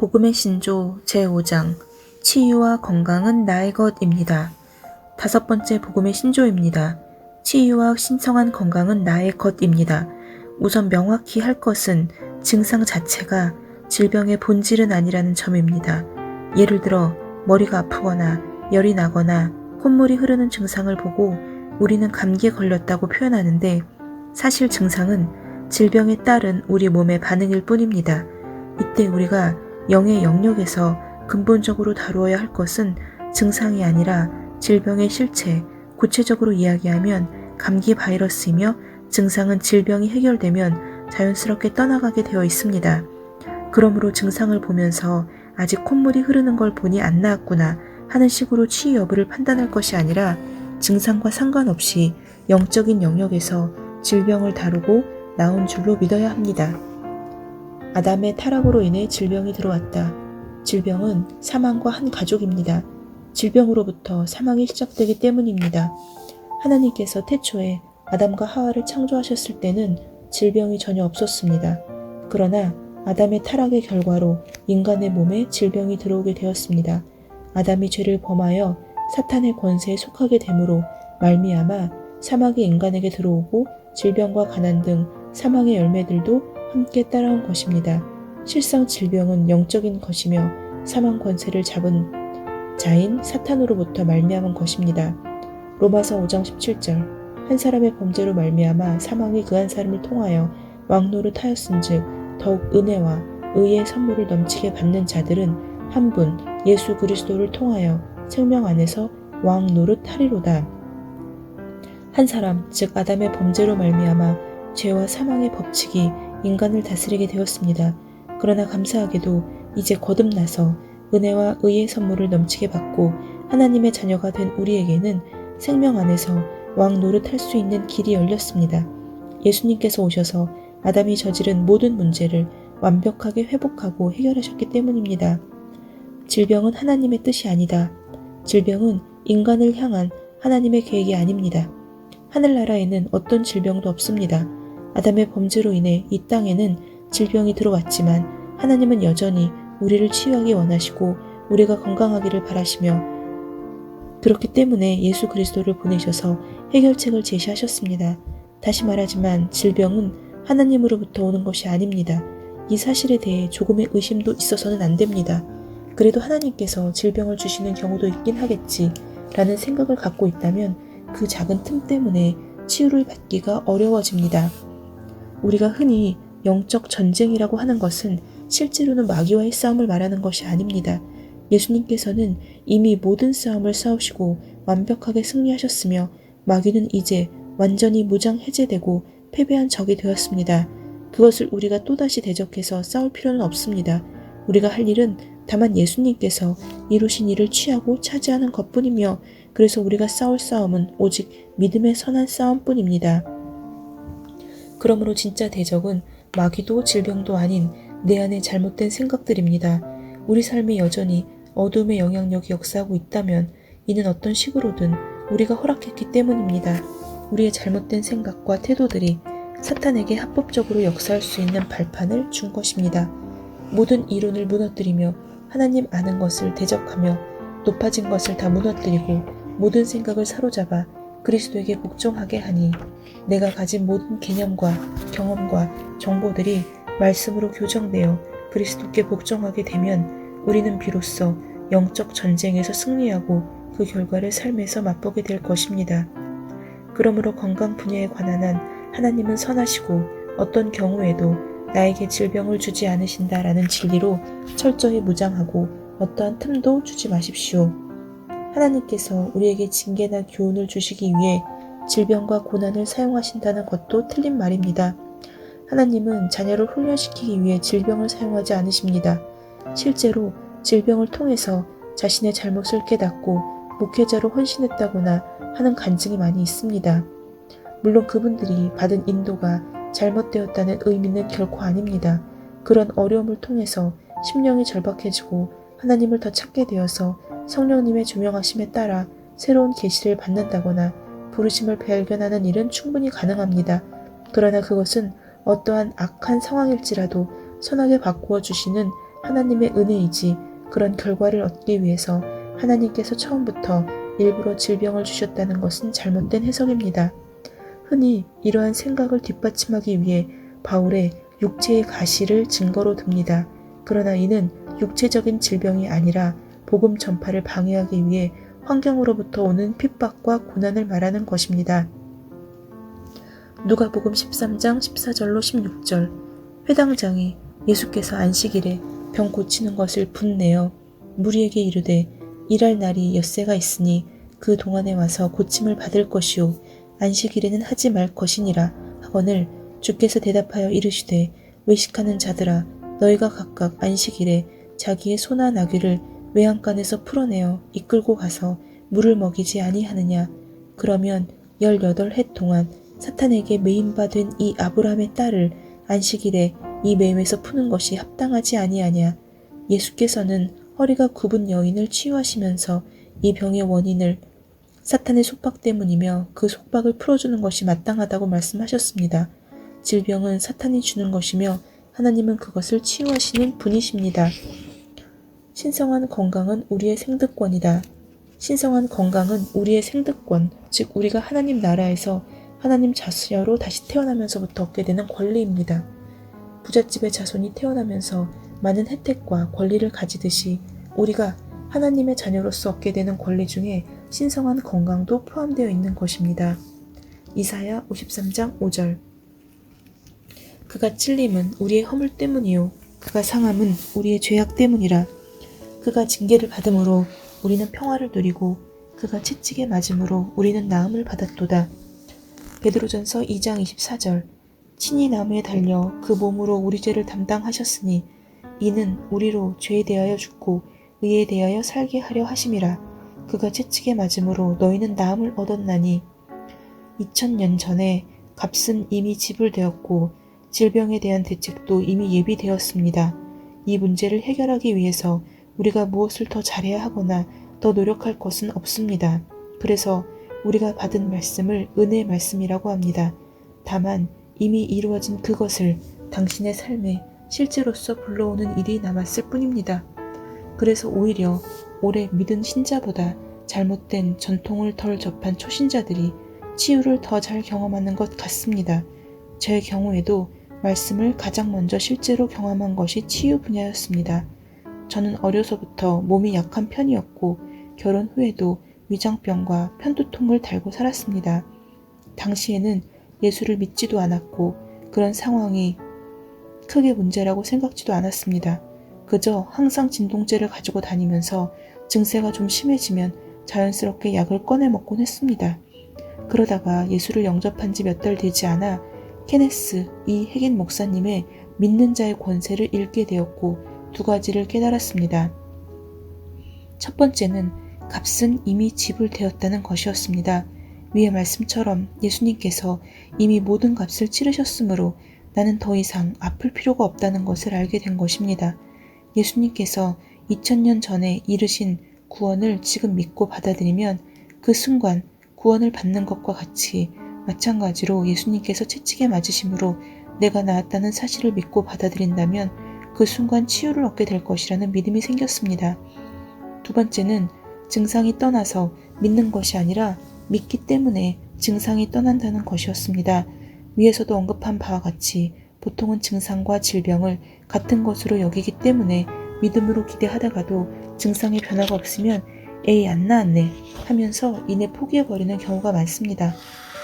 복음의 신조 제5장 치유와 건강은 나의 것입니다. 다섯 번째 복음의 신조입니다. 치유와 신성한 건강은 나의 것입니다. 우선 명확히 할 것은 증상 자체가 질병의 본질은 아니라는 점입니다. 예를 들어 머리가 아프거나 열이 나거나 콧물이 흐르는 증상을 보고 우리는 감기에 걸렸다고 표현하는데 사실 증상은 질병에 따른 우리 몸의 반응일 뿐입니다. 이때 우리가 영의 영역에서 근본적으로 다루어야 할 것은 증상이 아니라 질병의 실체, 구체적으로 이야기하면 감기 바이러스이며 증상은 질병이 해결되면 자연스럽게 떠나가게 되어 있습니다. 그러므로 증상을 보면서 아직 콧물이 흐르는 걸 보니 안 나았구나 하는 식으로 치유 여부를 판단할 것이 아니라 증상과 상관없이 영적인 영역에서 질병을 다루고 나온 줄로 믿어야 합니다. 아담의 타락으로 인해 질병이 들어왔다. 질병은 사망과 한 가족입니다. 질병으로부터 사망이 시작되기 때문입니다. 하나님께서 태초에 아담과 하와를 창조하셨을 때는 질병이 전혀 없었습니다. 그러나 아담의 타락의 결과로 인간의 몸에 질병이 들어오게 되었습니다. 아담이 죄를 범하여 사탄의 권세에 속하게 되므로 말미암아 사막이 인간에게 들어오고 질병과 가난 등 사망의 열매들도 함께 따라온 것입니다. 실상 질병은 영적인 것이며 사망 권세를 잡은 자인 사탄으로부터 말미암은 것입니다. 로마서 5장 17절 한 사람의 범죄로 말미암아 사망이 그 한 사람을 통하여 왕노를 타였은즉 더욱 은혜와 의의 선물을 넘치게 받는 자들은 한 분 예수 그리스도를 통하여 생명 안에서 왕 노릇하리로다. 한 사람 즉 아담의 범죄로 말미암아 죄와 사망의 법칙이 인간을 다스리게 되었습니다. 그러나 감사하게도 이제 거듭나서 은혜와 의의 선물을 넘치게 받고 하나님의 자녀가 된 우리에게는 생명 안에서 왕 노릇할 수 있는 길이 열렸습니다. 예수님께서 오셔서 아담이 저지른 모든 문제를 완벽하게 회복하고 해결하셨기 때문입니다. 질병은 하나님의 뜻이 아니다. 질병은 인간을 향한 하나님의 계획이 아닙니다. 하늘나라에는 어떤 질병도 없습니다. 아담의 범죄로 인해 이 땅에는 질병이 들어왔지만 하나님은 여전히 우리를 치유하기 원하시고 우리가 건강하기를 바라시며 그렇기 때문에 예수 그리스도를 보내셔서 해결책을 제시하셨습니다. 다시 말하지만 질병은 하나님으로부터 오는 것이 아닙니다. 이 사실에 대해 조금의 의심도 있어서는 안 됩니다. 그래도 하나님께서 질병을 주시는 경우도 있긴 하겠지 라는 생각을 갖고 있다면 그 작은 틈 때문에 치유를 받기가 어려워집니다. 우리가 흔히 영적 전쟁이라고 하는 것은 실제로는 마귀와의 싸움을 말하는 것이 아닙니다. 예수님께서는 이미 모든 싸움을 싸우시고 완벽하게 승리하셨으며 마귀는 이제 완전히 무장 해제되고 패배한 적이 되었습니다. 그것을 우리가 또다시 대적해서 싸울 필요는 없습니다. 우리가 할 일은 다만 예수님께서 이루신 일을 취하고 차지하는 것 뿐이며 그래서 우리가 싸울 싸움은 오직 믿음의 선한 싸움뿐입니다. 그러므로 진짜 대적은 마귀도 질병도 아닌 내 안의 잘못된 생각들입니다. 우리 삶이 여전히 어둠의 영향력이 역사하고 있다면 이는 어떤 식으로든 우리가 허락했기 때문입니다. 우리의 잘못된 생각과 태도들이 사탄에게 합법적으로 역사할 수 있는 발판을 준 것입니다. 모든 이론을 무너뜨리며 하나님 아는 것을 대적하며 높아진 것을 다 무너뜨리고 모든 생각을 사로잡아 그리스도에게 복종하게 하니 내가 가진 모든 개념과 경험과 정보들이 말씀으로 교정되어 그리스도께 복종하게 되면 우리는 비로소 영적 전쟁에서 승리하고 그 결과를 삶에서 맛보게 될 것입니다. 그러므로 건강 분야에 관한 한 하나님은 선하시고 어떤 경우에도 나에게 질병을 주지 않으신다라는 진리로 철저히 무장하고 어떠한 틈도 주지 마십시오. 하나님께서 우리에게 징계나 교훈을 주시기 위해 질병과 고난을 사용하신다는 것도 틀린 말입니다. 하나님은 자녀를 훈련시키기 위해 질병을 사용하지 않으십니다. 실제로 질병을 통해서 자신의 잘못을 깨닫고 목회자로 헌신했다거나 하는 간증이 많이 있습니다. 물론 그분들이 받은 인도가 잘못되었다는 의미는 결코 아닙니다. 그런 어려움을 통해서 심령이 절박해지고 하나님을 더 찾게 되어서 성령님의 조명하심에 따라 새로운 계시를 받는다거나 부르심을 발견하는 일은 충분히 가능합니다. 그러나 그것은 어떠한 악한 상황일지라도 선하게 바꾸어 주시는 하나님의 은혜이지 그런 결과를 얻기 위해서 하나님께서 처음부터 일부러 질병을 주셨다는 것은 잘못된 해석입니다. 흔히 이러한 생각을 뒷받침하기 위해 바울의 육체의 가시를 증거로 듭니다. 그러나 이는 육체적인 질병이 아니라 복음 전파를 방해하기 위해 환경으로부터 오는 핍박과 고난을 말하는 것입니다. 누가복음 13장 14절로 16절. 회당장이 예수께서 안식일에 병 고치는 것을 분내어 무리에게 이르되 일할 날이 엿새가 있으니 그 동안에 와서 고침을 받을 것이요. 안식일에는 하지 말 것이니라 하거늘 주께서 대답하여 이르시되 외식하는 자들아 너희가 각각 안식일에 자기의 소나 나귀를 외양간에서 풀어내어 이끌고 가서 물을 먹이지 아니하느냐 그러면 열여덟 해 동안 사탄에게 매임받은 이 아브라함의 딸을 안식일에 이 매임에서 푸는 것이 합당하지 아니하냐 예수께서는 허리가 굽은 여인을 치유하시면서 이 병의 원인을 사탄의 속박 때문이며 그 속박을 풀어주는 것이 마땅하다고 말씀하셨습니다. 질병은 사탄이 주는 것이며 하나님은 그것을 치유하시는 분이십니다. 신성한 건강은 우리의 생득권이다. 신성한 건강은 우리의 생득권, 즉 우리가 하나님 나라에서 하나님 자녀로 다시 태어나면서부터 얻게 되는 권리입니다. 부잣집의 자손이 태어나면서 많은 혜택과 권리를 가지듯이 우리가 하나님의 자녀로서 얻게 되는 권리 중에 신성한 건강도 포함되어 있는 것입니다. 이사야 53장 5절 그가 찔림은 우리의 허물 때문이요 그가 상함은 우리의 죄악 때문이라 그가 징계를 받음으로 우리는 평화를 누리고 그가 채찍에 맞음으로 우리는 나음을 받았도다. 베드로전서 2장 24절 친히 나무에 달려 그 몸으로 우리 죄를 담당하셨으니 이는 우리로 죄에 대하여 죽고 의에 대하여 살게 하려 하심이라 그가 채찍에 맞음으로 너희는 나음을 얻었나니 2000년 전에 값은 이미 지불되었고 질병에 대한 대책도 이미 예비되었습니다. 이 문제를 해결하기 위해서 우리가 무엇을 더 잘해야 하거나 더 노력할 것은 없습니다. 그래서 우리가 받은 말씀을 은혜의 말씀이라고 합니다. 다만 이미 이루어진 그것을 당신의 삶에 실제로서 불러오는 일이 남았을 뿐입니다. 그래서 오히려 오래 믿은 신자보다 잘못된 전통을 덜 접한 초신자들이 치유를 더 잘 경험하는 것 같습니다. 제 경우에도 말씀을 가장 먼저 실제로 경험한 것이 치유 분야였습니다. 저는 어려서부터 몸이 약한 편이었고 결혼 후에도 위장병과 편두통을 달고 살았습니다. 당시에는 예수를 믿지도 않았고 그런 상황이 크게 문제라고 생각지도 않았습니다. 그저 항상 진동제를 가지고 다니면서 증세가 좀 심해지면 자연스럽게 약을 꺼내 먹곤 했습니다. 그러다가 예수를 영접한 지 몇 달 되지 않아 케네스 이 핵인 목사님의 믿는 자의 권세를 읽게 되었고 두 가지를 깨달았습니다. 첫 번째는 값은 이미 지불되었다는 것이었습니다. 위의 말씀처럼 예수님께서 이미 모든 값을 치르셨으므로 나는 더 이상 아플 필요가 없다는 것을 알게 된 것입니다. 예수님께서 2000년 전에 이르신 구원을 지금 믿고 받아들이면 그 순간 구원을 받는 것과 같이 마찬가지로 예수님께서 채찍에 맞으심으로 내가 나았다는 사실을 믿고 받아들인다면 그 순간 치유를 얻게 될 것이라는 믿음이 생겼습니다. 두 번째는 증상이 떠나서 믿는 것이 아니라 믿기 때문에 증상이 떠난다는 것이었습니다. 위에서도 언급한 바와 같이 보통은 증상과 질병을 같은 것으로 여기기 때문에 믿음으로 기대하다가도 증상의 변화가 없으면 에이 안 나았네 하면서 이내 포기해버리는 경우가 많습니다.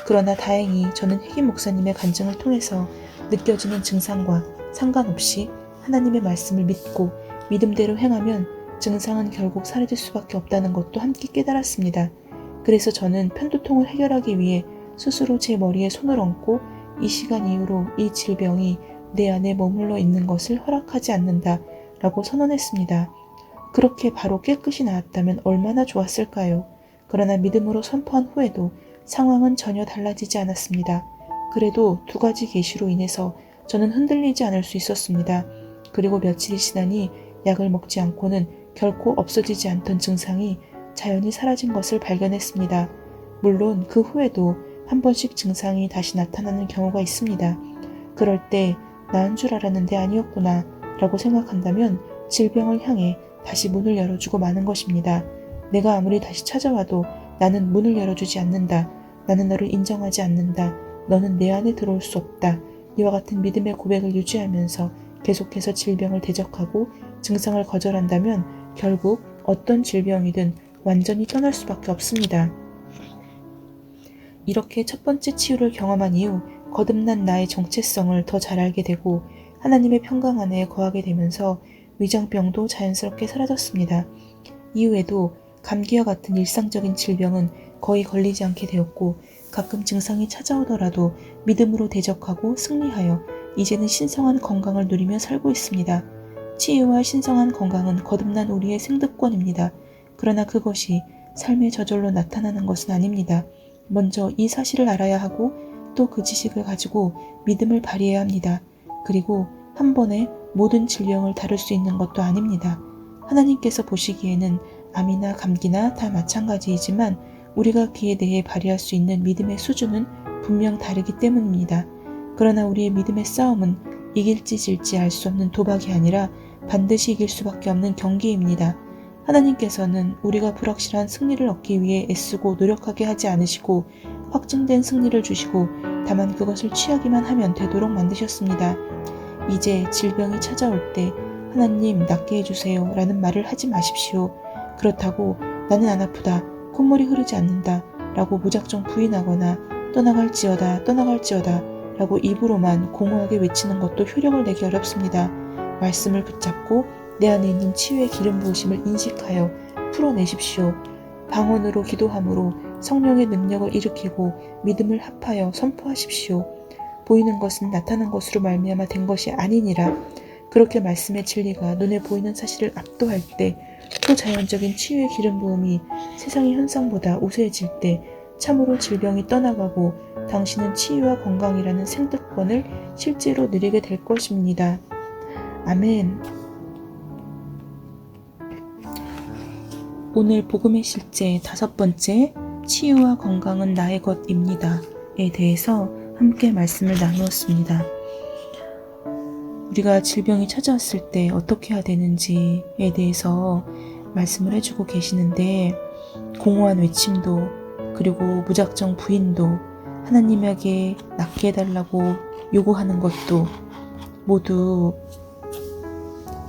그러나 다행히 저는 혜김 목사님의 간증을 통해서 느껴지는 증상과 상관없이 하나님의 말씀을 믿고 믿음대로 행하면 증상은 결국 사라질 수밖에 없다는 것도 함께 깨달았습니다. 그래서 저는 편두통을 해결하기 위해 스스로 제 머리에 손을 얹고 이 시간 이후로 이 질병이 내 안에 머물러 있는 것을 허락하지 않는다 라고 선언했습니다. 그렇게 바로 깨끗이 나았다면 얼마나 좋았을까요? 그러나 믿음으로 선포한 후에도 상황은 전혀 달라지지 않았습니다. 그래도 두 가지 계시로 인해서 저는 흔들리지 않을 수 있었습니다. 그리고 며칠이 지나니 약을 먹지 않고는 결코 없어지지 않던 증상이 자연히 사라진 것을 발견했습니다. 물론 그 후에도 한 번씩 증상이 다시 나타나는 경우가 있습니다. 그럴 때 나은 줄 알았는데 아니었구나 라고 생각한다면 질병을 향해 다시 문을 열어주고 마는 것입니다. 내가 아무리 다시 찾아와도 나는 문을 열어주지 않는다. 나는 너를 인정하지 않는다. 너는 내 안에 들어올 수 없다. 이와 같은 믿음의 고백을 유지하면서 계속해서 질병을 대적하고 증상을 거절한다면 결국 어떤 질병이든 완전히 떠날 수밖에 없습니다. 이렇게 첫 번째 치유를 경험한 이후 거듭난 나의 정체성을 더 잘 알게 되고 하나님의 평강 안에 거하게 되면서 위장병도 자연스럽게 사라졌습니다. 이후에도 감기와 같은 일상적인 질병은 거의 걸리지 않게 되었고 가끔 증상이 찾아오더라도 믿음으로 대적하고 승리하여 이제는 신성한 건강을 누리며 살고 있습니다. 치유와 신성한 건강은 거듭난 우리의 생득권입니다. 그러나 그것이 삶의 저절로 나타나는 것은 아닙니다. 먼저 이 사실을 알아야 하고 또 그 지식을 가지고 믿음을 발휘해야 합니다. 그리고 한 번에 모든 질병을 다룰 수 있는 것도 아닙니다. 하나님께서 보시기에는 암이나 감기나 다 마찬가지이지만 우리가 그에 대해 발휘할 수 있는 믿음의 수준은 분명 다르기 때문입니다. 그러나 우리의 믿음의 싸움은 이길지 질지 알 수 없는 도박이 아니라 반드시 이길 수밖에 없는 경기입니다. 하나님께서는 우리가 불확실한 승리를 얻기 위해 애쓰고 노력하게 하지 않으시고 확증된 승리를 주시고 다만 그것을 취하기만 하면 되도록 만드셨습니다. 이제 질병이 찾아올 때 하나님 낫게 해주세요 라는 말을 하지 마십시오. 그렇다고 나는 안 아프다, 콧물이 흐르지 않는다 라고 무작정 부인하거나 떠나갈지어다, 떠나갈지어다 라고 입으로만 공허하게 외치는 것도 효력을 내기 어렵습니다. 말씀을 붙잡고 내 안에 있는 치유의 기름 부으심을 인식하여 풀어내십시오. 방언으로 기도함으로 성령의 능력을 일으키고 믿음을 합하여 선포하십시오. 보이는 것은 나타난 것으로 말미암아 된 것이 아니니라. 그렇게 말씀의 진리가 눈에 보이는 사실을 압도할 때 초자연적인 치유의 기름 부음이 세상의 현상보다 우수해질 때 참으로 질병이 떠나가고 당신은 치유와 건강이라는 생득권을 실제로 누리게 될 것입니다. 아멘. 오늘 복음의 실제 다섯 번째 치유와 건강은 나의 것입니다 에 대해서 함께 말씀을 나누었습니다. 우리가 질병이 찾아왔을 때 어떻게 해야 되는지에 대해서 말씀을 해주고 계시는데 공허한 외침도 그리고 무작정 부인도 하나님에게 낫게 해달라고 요구하는 것도 모두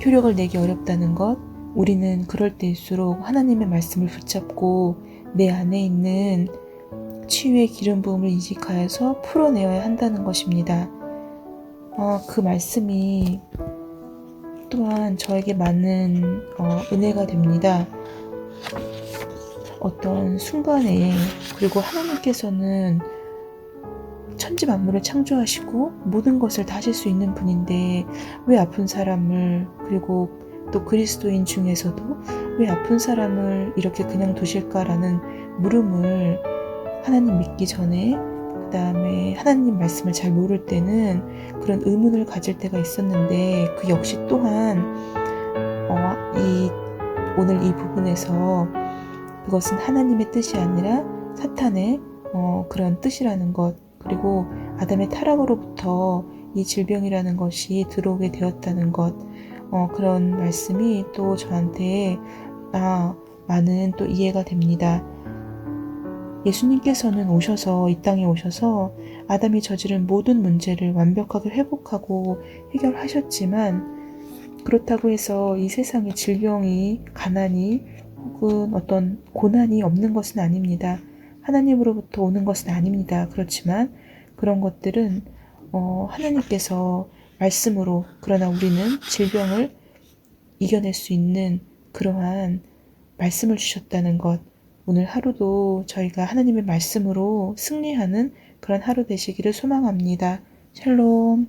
효력을 내기 어렵다는 것 우리는 그럴 때일수록 하나님의 말씀을 붙잡고 내 안에 있는 치유의 기름 부음을 인식하여서 풀어내어야 한다는 것입니다. 어, 그 말씀이 또한 저에게 많은 어, 은혜가 됩니다. 어떤 순간에 그리고 하나님께서는 천지 만물을 창조하시고 모든 것을 다 하실 수 있는 분인데 왜 아픈 사람을 그리고 또 그리스도인 중에서도 왜 아픈 사람을 이렇게 그냥 두실까라는 물음을 하나님 믿기 전에 그 다음에 하나님 말씀을 잘 모를 때는 그런 의문을 가질 때가 있었는데 그 역시 또한 어, 이 오늘 이 부분에서 그것은 하나님의 뜻이 아니라 사탄의 어, 그런 뜻이라는 것 그리고 아담의 타락으로부터 이 질병이라는 것이 들어오게 되었다는 것 어, 그런 말씀이 또 저한테 아, 많은 또 이해가 됩니다. 예수님께서는 오셔서 이 땅에 오셔서 아담이 저지른 모든 문제를 완벽하게 회복하고 해결하셨지만 그렇다고 해서 이 세상에 질병이 가난이 혹은 어떤 고난이 없는 것은 아닙니다. 하나님으로부터 오는 것은 아닙니다. 그렇지만 그런 것들은 어, 하나님께서 말씀으로 그러나 우리는 질병을 이겨낼 수 있는 그러한 말씀을 주셨다는 것 오늘 하루도 저희가 하나님의 말씀으로 승리하는 그런 하루 되시기를 소망합니다. 샬롬